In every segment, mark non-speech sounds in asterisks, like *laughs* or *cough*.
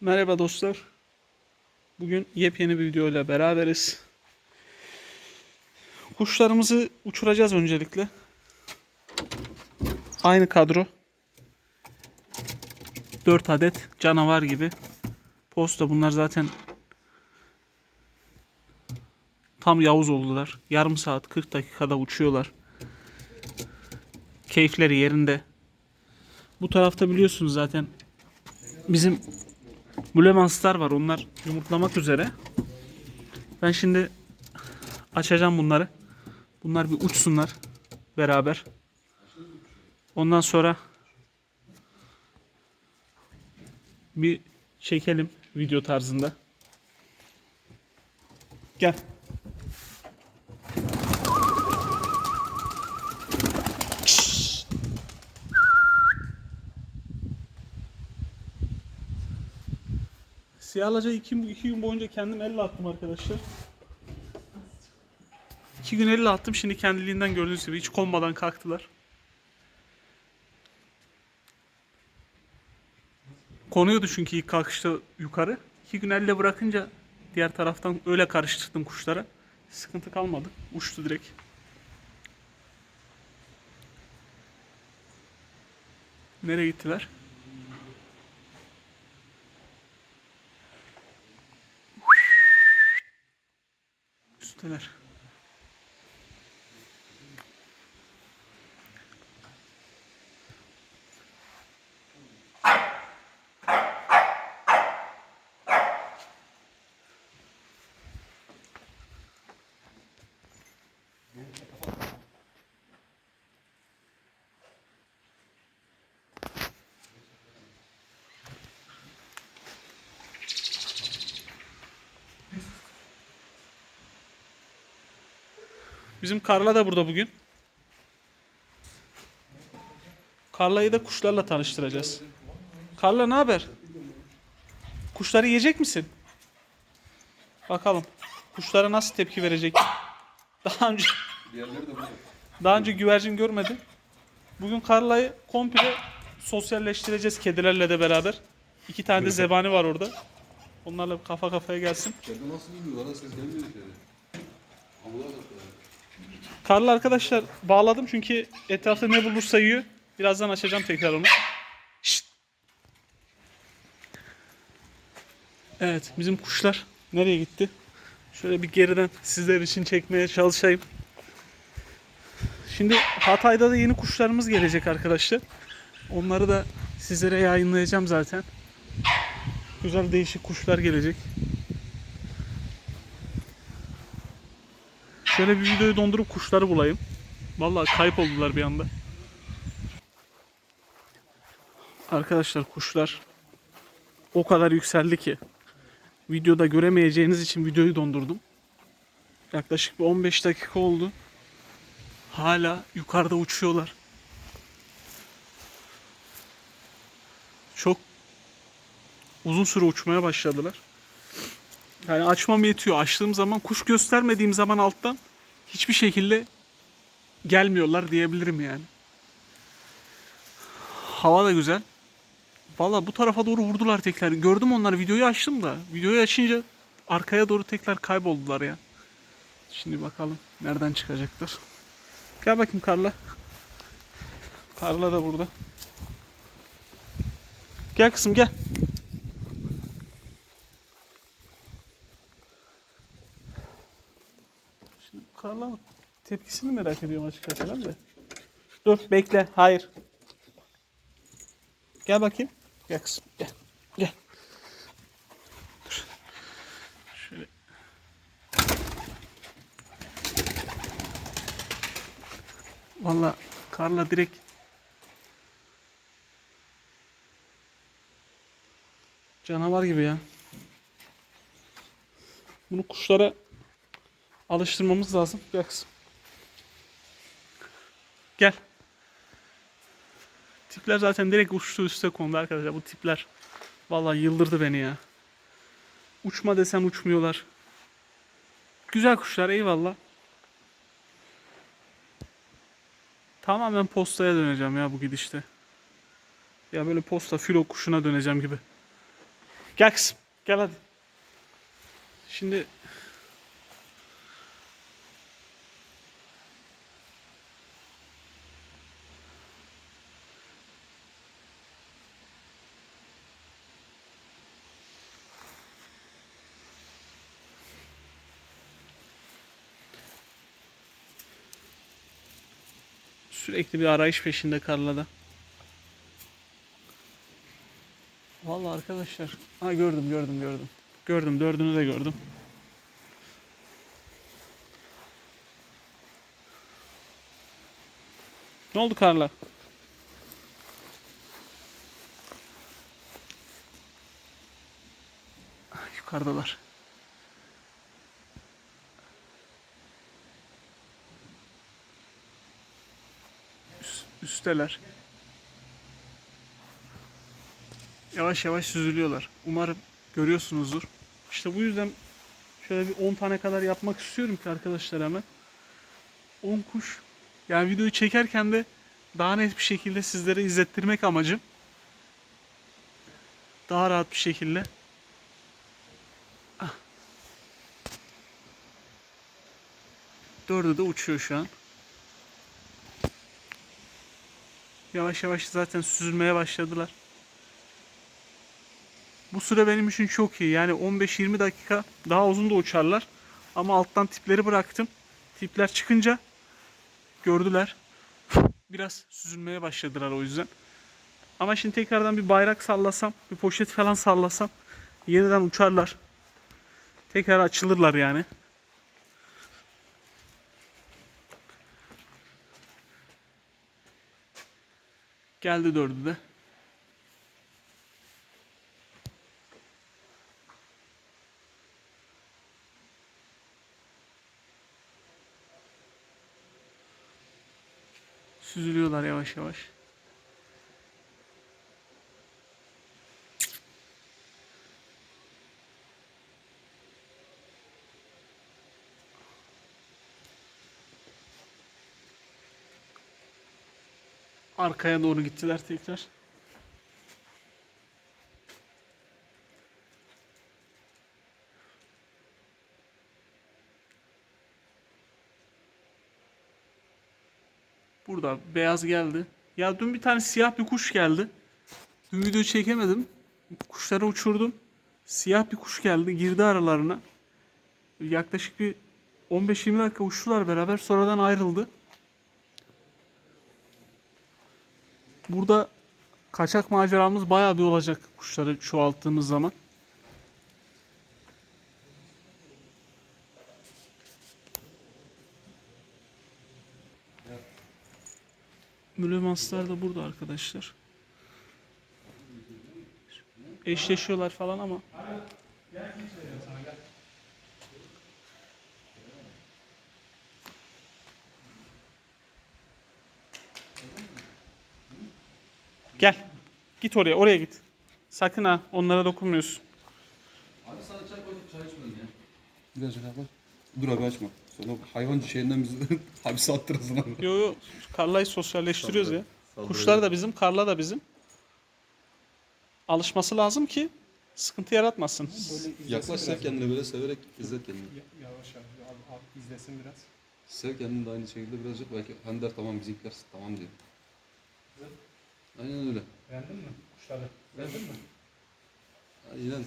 Merhaba dostlar. Bugün yepyeni bir video ile beraberiz. Kuşlarımızı uçuracağız öncelikle. Aynı kadro. 4 adet canavar gibi. Posta bunlar zaten tam Yavuz oldular. Yarım saat 40 dakikada uçuyorlar. Keyifleri yerinde. Bu tarafta biliyorsunuz zaten bizim Bulemanslar var. Onlar yumurtlamak üzere. Ben şimdi açacağım bunları. Bunlar bir uçsunlar beraber. Ondan sonra bir çekelim video tarzında. Gel. Siyah iki, iki gün boyunca kendim elle attım arkadaşlar. İki gün elle attım şimdi kendiliğinden gördüğünüz gibi hiç konmadan kalktılar. Konuyordu çünkü ilk kalkışta yukarı. İki gün elle bırakınca diğer taraftan öyle karıştırdım kuşlara. Sıkıntı kalmadı. Uçtu direkt. Nereye gittiler? Üsteler. Bizim Karla da burada bugün. Karla'yı da kuşlarla tanıştıracağız. Karla ne haber? Kuşları yiyecek misin? Bakalım. Kuşlara nasıl tepki verecek? Daha önce daha önce güvercin görmedim. Bugün Karla'yı komple sosyalleştireceğiz kedilerle de beraber. İki tane de zebani var orada. Onlarla kafa kafaya gelsin. Evde nasıl duyuyor? Ara ses gelmiyor içeri. Da Karlı arkadaşlar bağladım çünkü etrafta ne bulursa yiyor. Birazdan açacağım tekrar onu. Şşt. Evet bizim kuşlar nereye gitti? Şöyle bir geriden sizler için çekmeye çalışayım. Şimdi Hatay'da da yeni kuşlarımız gelecek arkadaşlar. Onları da sizlere yayınlayacağım zaten. Güzel değişik kuşlar gelecek. Şöyle bir videoyu dondurup kuşları bulayım. Vallahi kayıp oldular bir anda. Arkadaşlar kuşlar o kadar yükseldi ki videoda göremeyeceğiniz için videoyu dondurdum. Yaklaşık bir 15 dakika oldu. Hala yukarıda uçuyorlar. Çok uzun süre uçmaya başladılar. Yani açmam yetiyor. Açtığım zaman kuş göstermediğim zaman alttan hiçbir şekilde gelmiyorlar diyebilirim yani. Hava da güzel. Valla bu tarafa doğru vurdular tekrar. Gördüm onları videoyu açtım da. Videoyu açınca arkaya doğru tekrar kayboldular ya. Şimdi bakalım nereden çıkacaklar. Gel bakayım Karla. Karla da burada. Gel kızım gel. Şimdi Karla tepkisini merak ediyorum açıkçası ben de. Dur bekle. Hayır. Gel bakayım. Gel kızım. Gel. Gel. Dur. Şöyle. Valla Karla direkt canavar gibi ya. Bunu kuşlara alıştırmamız lazım. Gel. Gel. Tipler zaten direkt uçtu üste kondu arkadaşlar. Bu tipler vallahi yıldırdı beni ya. Uçma desen uçmuyorlar. Güzel kuşlar eyvallah. Tamamen postaya döneceğim ya bu gidişte. Ya böyle posta filo kuşuna döneceğim gibi. Gel kızım. Gel hadi. Şimdi Sürekli bir arayış peşinde Karla'da. Vallahi arkadaşlar. Ha gördüm gördüm gördüm. Gördüm dördünü de gördüm. Ne oldu Karla? Yukarıdalar. Üstteler. Yavaş yavaş süzülüyorlar. Umarım görüyorsunuzdur. İşte bu yüzden şöyle bir 10 tane kadar yapmak istiyorum ki arkadaşlar hemen. 10 kuş. Yani videoyu çekerken de daha net bir şekilde sizlere izlettirmek amacım. Daha rahat bir şekilde. Ah. Dördü de uçuyor şu an. Yavaş yavaş zaten süzülmeye başladılar. Bu süre benim için çok iyi. Yani 15-20 dakika daha uzun da uçarlar. Ama alttan tipleri bıraktım. Tipler çıkınca gördüler. *laughs* Biraz süzülmeye başladılar o yüzden. Ama şimdi tekrardan bir bayrak sallasam, bir poşet falan sallasam yeniden uçarlar. Tekrar açılırlar yani. Geldi dördü de. Süzülüyorlar yavaş yavaş. Arkaya doğru gittiler tekrar. Burada beyaz geldi. Ya dün bir tane siyah bir kuş geldi. Dün video çekemedim. Kuşları uçurdum. Siyah bir kuş geldi. Girdi aralarına. Yaklaşık bir 15-20 dakika uçtular beraber. Sonradan ayrıldı. Burada kaçak maceramız bayağı bir olacak kuşları çoğalttığımız zaman. Mülemanslar da burada arkadaşlar. Eşleşiyorlar falan ama Gel. Git oraya, oraya git. Sakın ha, onlara dokunmuyorsun. Abi sana çay koyduk çay içmedin ya. Birazcık abi. Dur abi açma. Sonra hayvan şeyinden bizi hapse *laughs* attırırsın abi. Yo yo, Karla'yı sosyalleştiriyoruz ya. Saldırı. Kuşlar da bizim, Karla da bizim. Alışması lazım ki sıkıntı yaratmasın. Yaklaş sev kendini böyle severek izlet kendini. Yavaş al, izlesin biraz. Sev kendini de aynı şekilde birazcık belki hani der tamam bizimkiler tamam diyor. Aynen öyle. Beğendin mi kuşları? Beğendin mi? Aynen.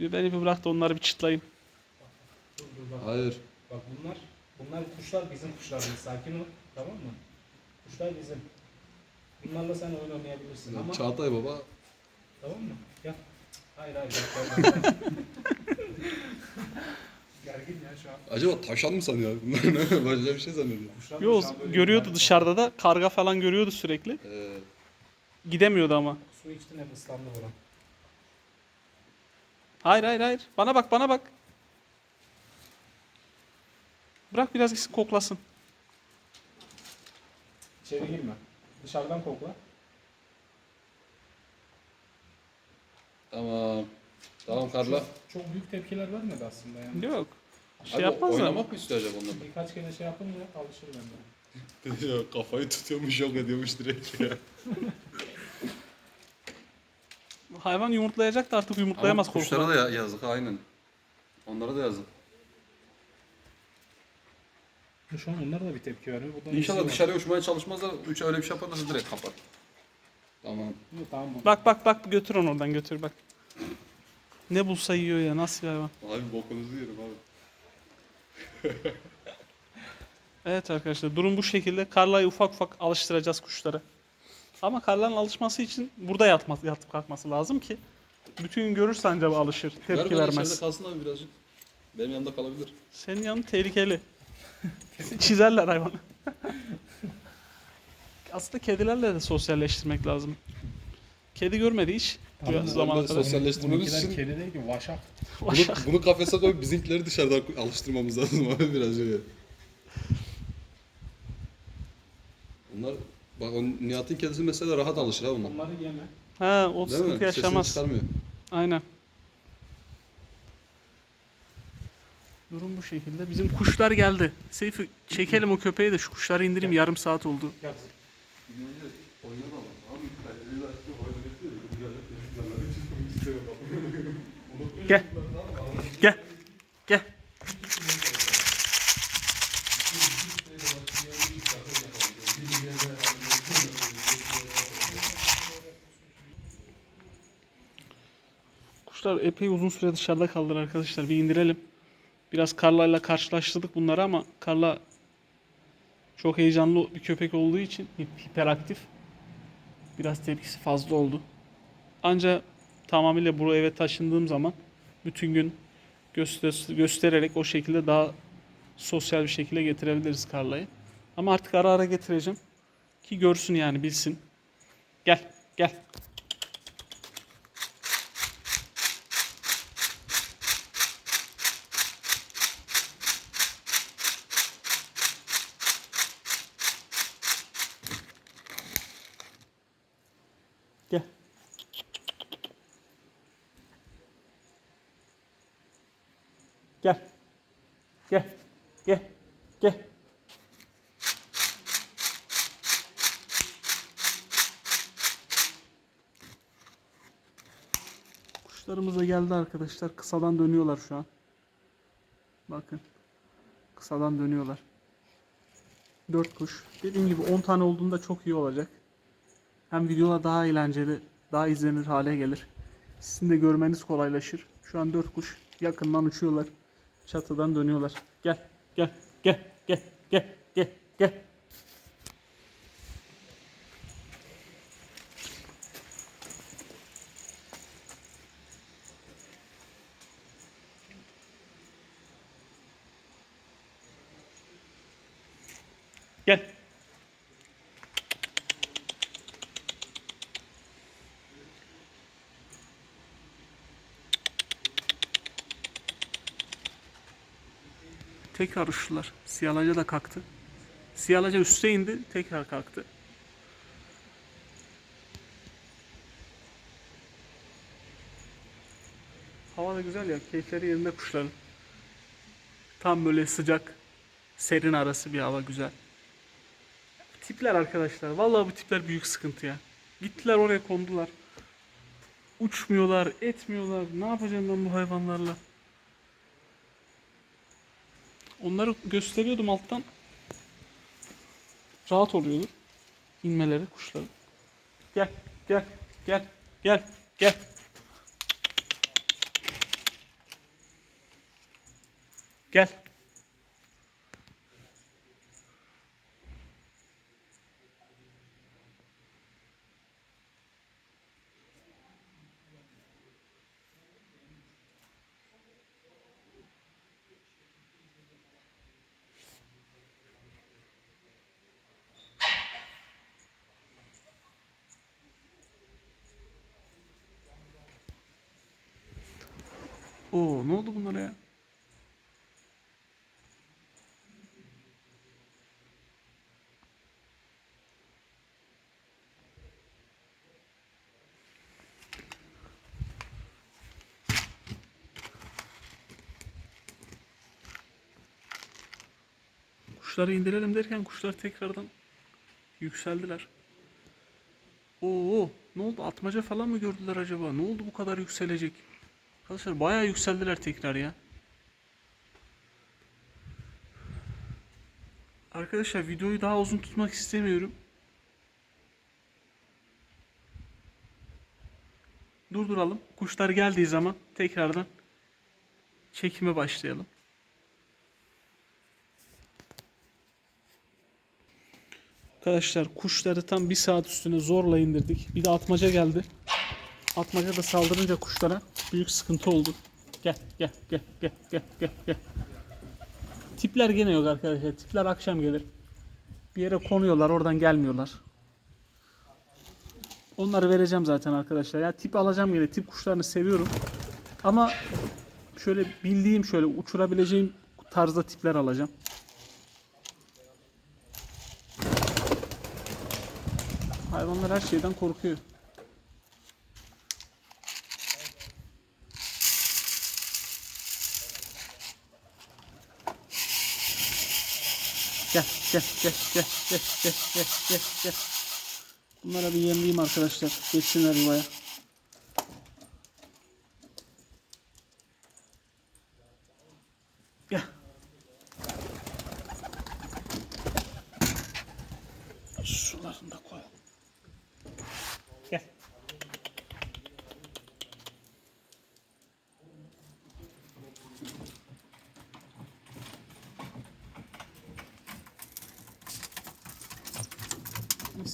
Bir beni bir bırak da onları bir çıtlayayım. Dur dur bak. Hayır. Bak bunlar, bunlar kuşlar bizim kuşlarımız. Sakin ol. Tamam mı? Kuşlar bizim. Bunlarla sen oyun oynayabilirsin ama Çağatay baba tamam mı? Gel. Hayır hayır. Gel, gel, gel. Gergin ya şu an. acaba tavşan mı sanıyor? Bunlar ne? Başka bir şey zannediyor. Kuşlar da Yo, şu an böyle görüyordu bir- dışarıda da karga falan görüyordu sürekli. Ee, Gidemiyordu ama. Su içtin hep ıslandı buram. Hayır hayır hayır. Bana bak bana bak. Bırak biraz gitsin koklasın. İçeri girme. Dışarıdan kokla. tamam. Tamam Karla. Çok büyük tepkiler vermedi aslında yani. Yok. Şey Abi yapmaz da. oynamak mı istiyor acaba onlar? Birkaç kere şey yapınca alışır bende. *laughs* kafayı tutuyormuş yok ediyormuş direkt ya. *laughs* hayvan yumurtlayacak da artık yumurtlayamaz Ama kuşlara korkudan. da ya- yazık aynen. Onlara da yazık. Şu an onlar da bir tepki veriyor. Buradan İnşallah izliyorlar. dışarıya uçmaya çalışmazlar. Üç öyle bir şey yaparlarsa direkt kapat. Tamam. Yok, Tamam mı? Bak bak bak götür onu oradan götür bak. Ne bulsa yiyor ya nasıl bir hayvan. Abi bokunuzu yerim abi. Evet arkadaşlar durum bu şekilde. Karla'yı ufak ufak alıştıracağız kuşlara. Ama Karla'nın alışması için burada yatması, yatıp kalkması lazım ki bütün gün görürse ancak alışır. Ver Tepki bana vermez. içeride kalsın abi birazcık. Benim yanımda kalabilir. Senin yanın tehlikeli. *laughs* Çizerler hayvanı. *laughs* Aslında kedilerle de sosyalleştirmek lazım. Kedi görmedi hiç. Bu Tamam, zamana onları kadar. sosyalleştirmemiz Bununkiler için kedi değil ki *laughs* vaşak. bunu, bunu kafese koyup bizimkileri dışarıdan alıştırmamız lazım abi birazcık. Bunlar bak o Nihat'ın kedisi mesela rahat alışır ha bunlar. Onları yeme. Ha o Değil mi? sıkıntı Sesini yaşamaz. çıkarmıyor. Aynen. Durum bu şekilde. Bizim kuşlar geldi. Seyfi çekelim o köpeği de şu kuşları indireyim yarım saat oldu. Gel. Gel. Gel. Kuşlar epey uzun süre dışarıda kaldılar arkadaşlar. Bir indirelim. Biraz Karla'yla karşılaştırdık bunları ama Karla çok heyecanlı bir köpek olduğu için hip- hiperaktif. Biraz tepkisi fazla oldu. Ancak tamamıyla bu eve taşındığım zaman bütün gün göster göstererek o şekilde daha sosyal bir şekilde getirebiliriz Karla'yı. Ama artık ara ara getireceğim. Ki görsün yani bilsin. Gel. Gel. Gel. Gel. Gel. Gel. Kuşlarımız da geldi arkadaşlar. Kısadan dönüyorlar şu an. Bakın. Kısadan dönüyorlar. 4 kuş. Dediğim gibi 10 tane olduğunda çok iyi olacak. Hem videolar daha eğlenceli, daha izlenir hale gelir. Sizin de görmeniz kolaylaşır. Şu an 4 kuş yakından uçuyorlar. Çatıdan dönüyorlar. Gel, gel, gel, gel, gel, gel, gel. Gel. Tekrar uçtular. Siyalaca da kalktı. Siyalaca üste indi. Tekrar kalktı. Hava da güzel ya. Keyifleri yerinde kuşların. Tam böyle sıcak, serin arası bir hava güzel. Tipler arkadaşlar. Vallahi bu tipler büyük sıkıntı ya. Gittiler oraya kondular. Uçmuyorlar, etmiyorlar. Ne yapacağım ben bu hayvanlarla? Onları gösteriyordum alttan. Rahat oluyordu. İnmeleri kuşların. Gel, gel, gel, gel, gel. Gel. Oo, ne oldu bunlara ya? Kuşları indirelim derken kuşlar tekrardan yükseldiler. Oo, ne oldu? Atmaca falan mı gördüler acaba? Ne oldu bu kadar yükselecek? Arkadaşlar bayağı yükseldiler tekrar ya. Arkadaşlar videoyu daha uzun tutmak istemiyorum. Durduralım. Kuşlar geldiği zaman tekrardan çekime başlayalım. Arkadaşlar kuşları tam bir saat üstüne zorla indirdik. Bir de atmaca geldi. Atmaca da saldırınca kuşlara büyük sıkıntı oldu. Gel gel gel gel gel gel gel. Tipler gene yok arkadaşlar. Tipler akşam gelir. Bir yere konuyorlar oradan gelmiyorlar. Onları vereceğim zaten arkadaşlar. Ya tip alacağım gene. Tip kuşlarını seviyorum. Ama şöyle bildiğim şöyle uçurabileceğim tarzda tipler alacağım. Hayvanlar her şeyden korkuyor. Gel gel gel gel gel gel gel gel. Bunlara bir yemleyeyim arkadaşlar. Geçsinler yuvaya. Gel. Sularını da koy. Gel.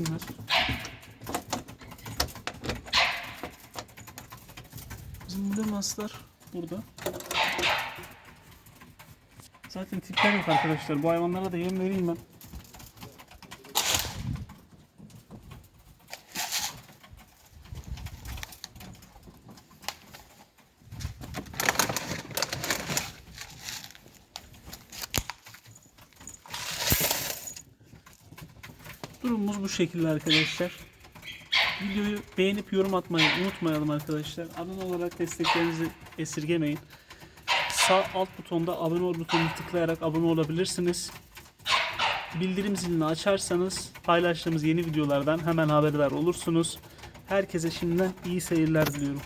Yesinler. Bizim burada maslar burada. Zaten tipler yok arkadaşlar. Bu hayvanlara da yem vereyim ben. Durumumuz bu şekilde arkadaşlar. Videoyu beğenip yorum atmayı unutmayalım arkadaşlar. Abone olarak desteklerinizi esirgemeyin. Sağ alt butonda abone ol butonunu tıklayarak abone olabilirsiniz. Bildirim zilini açarsanız paylaştığımız yeni videolardan hemen haberdar olursunuz. Herkese şimdiden iyi seyirler diliyorum.